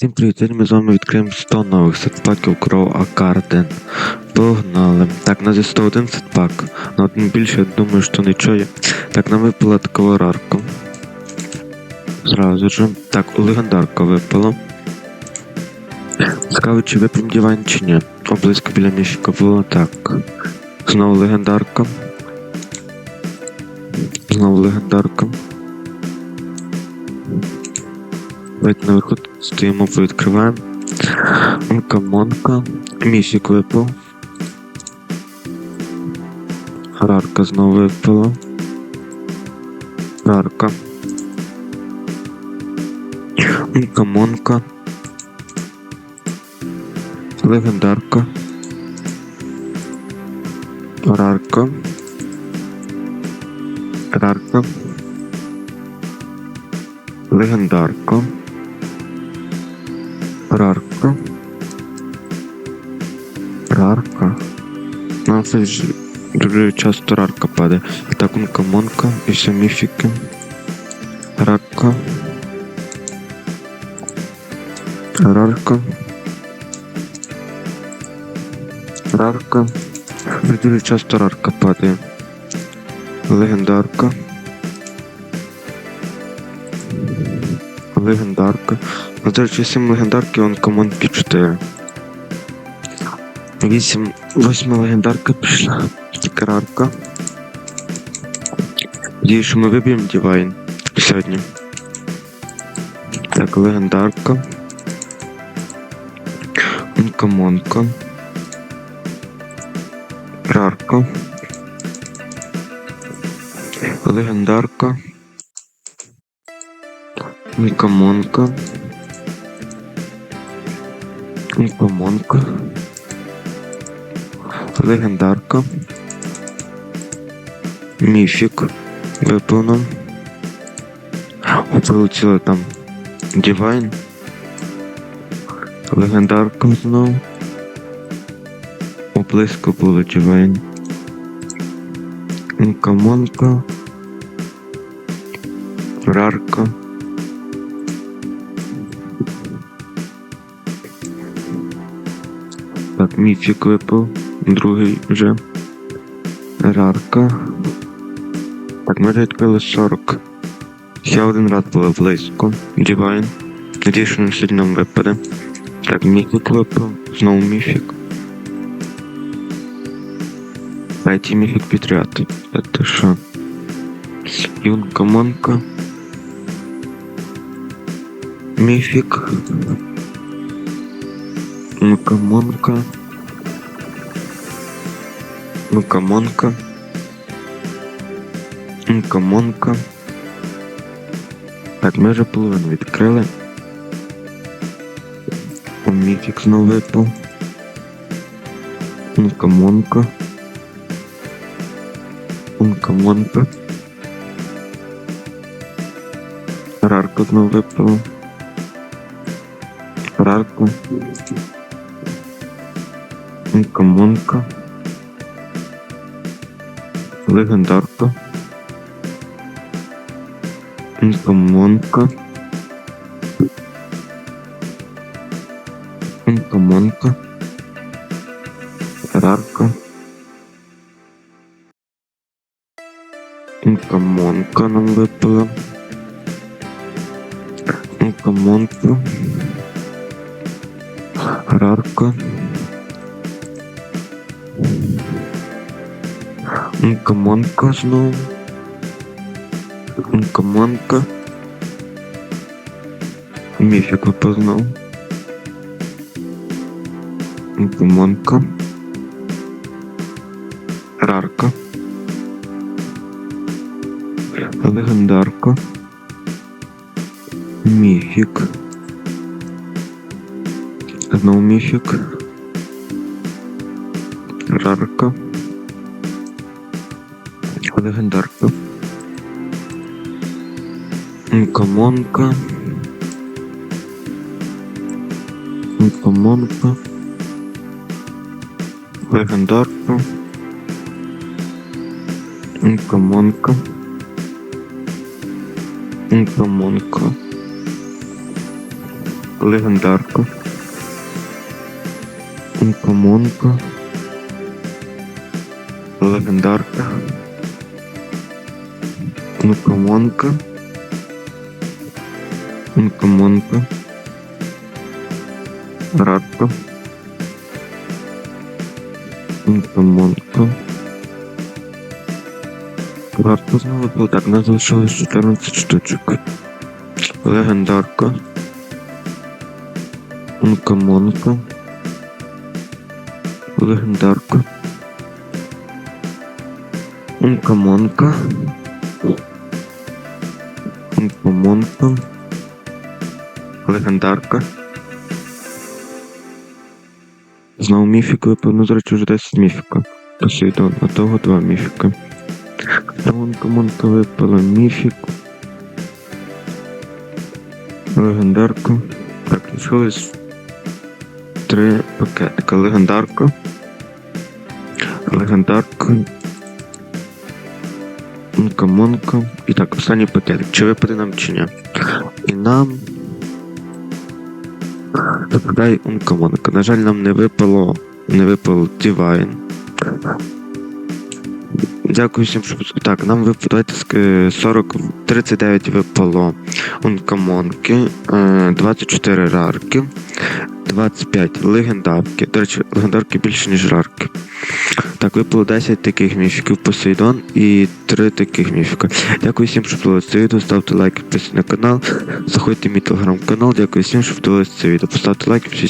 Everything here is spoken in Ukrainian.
Всім привіт! Сьогодні ми з вами відкриємо 100 нових сетпаків Crow Акарден. Погнали. Так, на зі 101 сетпак. На один більше, я думаю, що нічого є. Так, нам випала така рарка. Зразу же. Так, легендарка випала. Цікаво, чи випрям дівайн, чи ні. Облизько біля міщика було. Так. Знову легендарка. Знову легендарка. Давайте на виход стоїмо, відкриваємо. Монка, Монка. Місік випав. Рарка знову випала. Рарка. Монка. Легендарка. Рарка. Рарка. Легендарка. Рарка. Рарка. Ну, це ж дуже часто рарка падає. Так, онка монка і все міфіки. Рарка. Рарка. Рарка. Дуже часто рарка падає. Легендарка. Легендарка. Ну, речі, 7 легендарки, он командки 4. 8, 8 легендарка пішла. Крарка. Надіюсь, що ми виб'ємо Дівайн сьогодні. Так, легендарка. Монка-монка. Рарка. Легендарка. Монка-монка. Монка. Легендарка. Міфік. Виповнено. Вилетіла там Дівайн. Легендарка знову. Облизько було Дівайн. Монка-монка. Рарка. Так, міфік випав. Другий вже. Рарка. Так, ми вже відкрили 40. Ще один раз було близько. Дівайн. Надіюсь, що сьогодні нам випаде. Так, міфік випав. Знову міфік. Третій міфік підряд. Це що? Юнка Монка. Міфік. Мукамонка. Мукамонка. Мукамонка. Так, ми вже половину відкрили. Міфік знову випав. Мукамонка. Мукамонка. Рарка знову випала. Рарка. Монка-монка. Легендарка. Монка-монка. Монка-монка. Рарка. Монка-монка нам випала. Монка-монка. Рарка. Монка знову. Монка. Міфік випознав. Монка. Рарка. Легендарка. Міфік. Знову міфік. Рарка. Легендарка. Монка-монка. Монка-монка. Легендарка. Монка-монка. Монка-монка. легендарка. Ункомонка. Легендарка. Ункомонка. Ункомонка. Радка. Ункомонка. Радка знову. Так, у нас залишилось 14 штучок. Легендарка. Ункомонка. Легендарка. Ункомонка. Ункомонка. Легендарка. Знову міфік випав, ну, до речі, вже 10 міфіка. Посейдон, а того два міфіка. Ункомонка випала міфік. Легендарка. Так, лишилось три пакетика. Легендарка. Легендарка. Монка. І так, останній пакетик. Чи випаде нам чи ні? І нам. Випадає Ункомонка. На жаль, нам не випало. Не випало Divine. Дякую всім, що Так, нам давайте 40, 39 випало Ункомонки, е, 24 рарки, 25 легендарки. До речі, легендарки більше, ніж рарки. Так, випало 10 таких міфіків Посейдон і 3 таких міфіка. Дякую всім, що подивилися це відео. Ставте лайк, підписуйтесь на канал. Заходьте в мій телеграм-канал. Дякую всім, що подивилися це відео. Поставте лайк, підпишіться.